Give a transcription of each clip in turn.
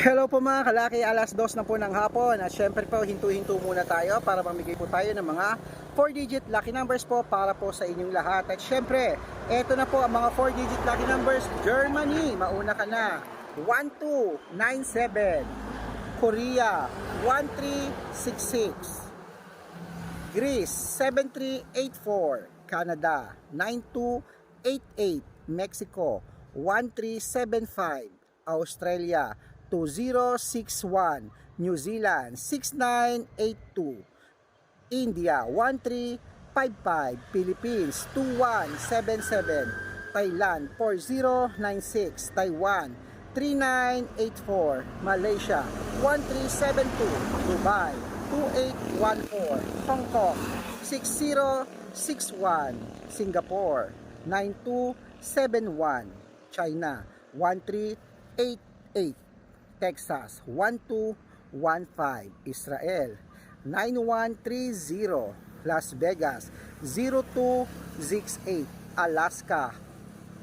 Hello po mga kalaki, alas dos na po ng hapon at syempre po hinto-hinto muna tayo para mamigay po tayo ng mga 4-digit lucky numbers po para po sa inyong lahat. At syempre, eto na po ang mga 4-digit lucky numbers. Germany, mauna ka na. 1297. Korea, 1366. Greece 7384, Canada 9288, Mexico 1375, Australia 2061, New Zealand 6982, India 1355, Philippines 2177, Thailand 4096, Taiwan 3984, Malaysia 1372, Dubai 2814, Hong Kong 6061, Singapore 9271, China 1388, Texas 1215, Israel 9130, Las Vegas 0268, Alaska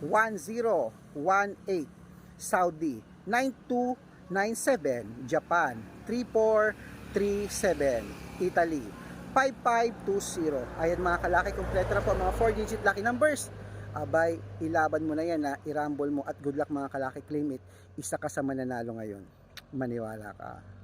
1018, Saudi 9297, Japan 3437, Italy 5520. Ayan mga kalaki, kompleto na po mga 4-digit lucky numbers. Abay, ilaban mo na yan na irambol mo at good luck mga kalaki, claim it. Isa ka sa mananalo ngayon. Maniwala ka.